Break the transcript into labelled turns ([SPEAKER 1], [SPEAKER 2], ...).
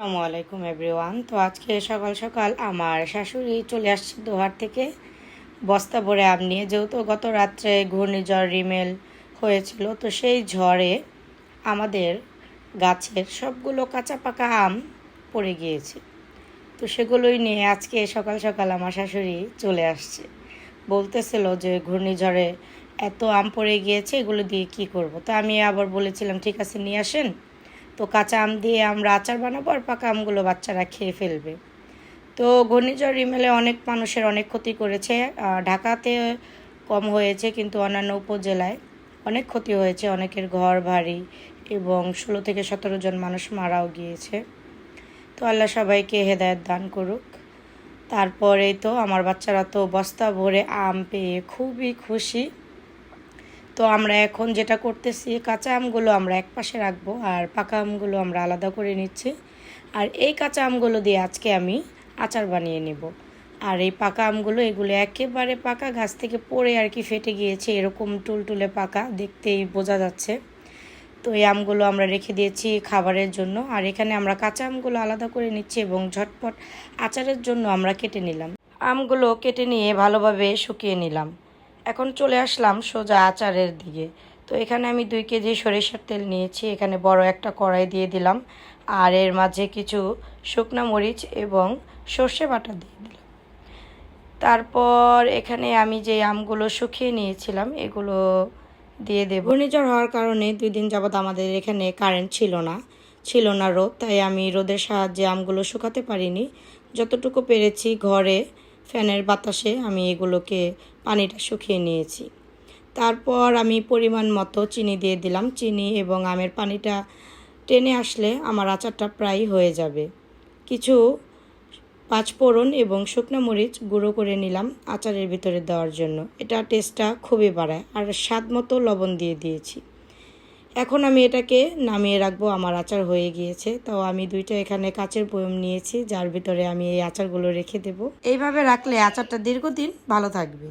[SPEAKER 1] আসসালামু আলাইকুম এভরিওয়ান। তো আজকে সকাল সকাল আমার শাশুড়ি চলে আসছে দোহার থেকে। বস্তা ভরে আম নিয়ে, যেহেতু গত রাত্রে ঘূর্ণিঝড়, রিমেল হয়েছিল, তো সেই ঝড়ে আমাদের গাছের সবগুলো কাঁচা পাকা আম পড়ে গিয়েছে। তো সেগুলোই নিয়ে আজকে সকাল সকাল আমার শাশুড়ি চলে আসছে। বলতেছিল যে, ঘূর্ণিঝড়ে এত আম পড়ে গিয়েছে, এগুলো দিয়ে কি করব? তো আমি আবার বলেছিলাম, ঠিক আছে, নিয়ে আসেন। তো কাঁচা আম দিয়ে আমরা আচার বানাবো আর পাকা আমগুলো বাচ্চারা খেয়ে ফেলবে। তো ঘূর্ণিঝড় রিমেলে অনেক মানুষের অনেক ক্ষতি করেছে। ঢাকাতে কম হয়েছে কিন্তু অন্যান্য উপজেলায় অনেক ক্ষতি হয়েছে। অনেকের ঘর, বাড়ি এবং ষোলো থেকে সতেরো জন মানুষ মারাও গিয়েছে। তো আল্লাহ সবাইকে হেদায়ত দান করুক। তারপরেই তো আমার বাচ্চারা তো বস্তা ভরে আম পেয়ে খুবই খুশি। তো আমরা এখন যেটা করতেছি, কাঁচা আমগুলো আমরা এক পাশে রাখব আর পাকা আমগুলো আমরা আলাদা করে নিচ্ছি। আর এই কাঁচা আমগুলো দিয়ে আজকে আমি আচার বানিয়ে নেব। আর এই পাকা আমগুলো, এগুলো একেবারে পাকা গাছ থেকে পড়ে আর কি ফেটে গিয়েছে, এরকম টুলটুলে পাকা, দেখতেই বোঝা যাচ্ছে। তো এই আমগুলো আমরা রেখে দিয়েছি খাবারের জন্য। আর এখানে আমরা কাঁচা আমগুলো আলাদা করে নিচ্ছি এবং ঝটপট আচারের জন্য আমরা কেটে নিলাম। আমগুলো কেটে নিয়ে ভালোভাবে শুকিয়ে নিলাম। এখন চলে আসলাম সোজা আচারের দিকে। তো এখানে আমি দুই কেজি সরিষার তেল নিয়েছি, এখানে বড় একটা কড়াই দিয়ে দিলাম, আর এর মাঝে কিছু শুকনা মরিচ এবং সর্ষে বাটা দিয়ে দিলাম। তারপর এখানে আমি যে আমগুলো শুকিয়ে নিয়েছিলাম, এগুলো দিয়ে দেব। ঘূর্ণিঝড় হওয়ার কারণে দুই দিন যাবত আমাদের এখানে কারেন্ট ছিল না ছিল না রোদ, তাই আমি রোদের সাহায্যে আমগুলো শুকাতে পারিনি। যতটুকু পেরেছি ঘরে ফ্যানের বাতাসে আমি এগুলোকে পানিটা শুকিয়ে নিয়েছি। তারপর আমি পরিমাণ মতো চিনি দিয়ে দিলাম। চিনি এবং আমের পানিটা টেনে আসলে আমার আচারটা প্রায় হয়ে যাবে। কিছু পাঁচফোড়ন এবং শুকনো মরিচ গুঁড়ো করে নিলাম আচারের ভিতরে দেওয়ার জন্য। এটা টেস্টটা খুবই বাড়ায়। আর স্বাদ মতো লবণ দিয়ে দিয়েছি। এখন আমি এটাকে নামিয়ে রাখব, আমার আচার হয়ে গিয়েছে। তো আমি দুইটা এখানে কাচের বয়ম নিয়েছি, যার ভিতরে আমি এই আচারগুলো রেখে দেব। এইভাবে রাখলে আচারটা দীর্ঘদিন ভালো থাকবে।